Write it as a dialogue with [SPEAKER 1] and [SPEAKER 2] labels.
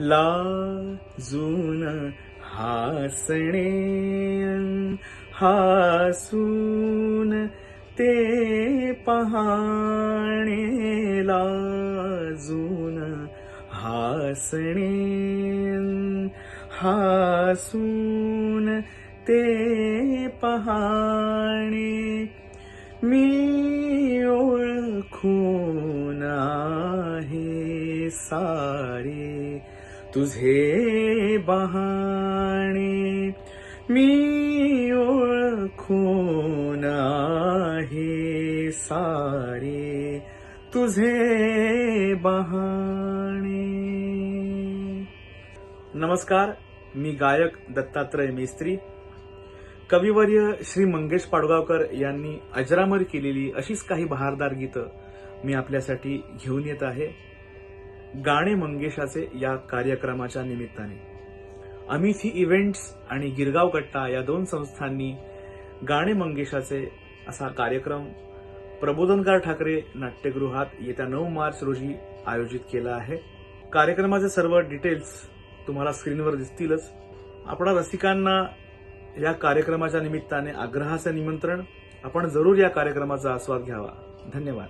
[SPEAKER 1] लाजून हासणे हासून ते पहाणे लाजून हासणे हासून ते पहाणे मी ओळखून आहे सारे तुझे बहाणे मी ओळखून आहे सारे तुझे बहाणे. नमस्कार मी गायक दत्तात्रय मेस्त्री. कविवर्य श्री मंगेश पाडगावकर यांनी अजरामर केलेली अशीच काही बहारदार गीतं मी आपल्यासाठी घेऊन येत आहे. गाणे मंगेशाचे या कार्यक्रमाच्या निमित्ताने. अमिथी इव्हेंट्स आणि गिरगाव कट्टा या दोन संस्थांनी गाणे मंगेशाचे असा कार्यक्रम प्रबोधनकार ठाकरे नाट्यगृहात येत्या नऊ मार्च रोजी आयोजित केला आहे. कार्यक्रमाचे सर्व डिटेल्स तुम्हाला स्क्रीनवर दिसतीलच. आपणा रसिकांना या कार्यक्रमाच्या निमित्ताने आग्रहाचे निमंत्रण आपण जरूर या कार्यक्रमाचा आस्वाद घ्यावा. धन्यवाद.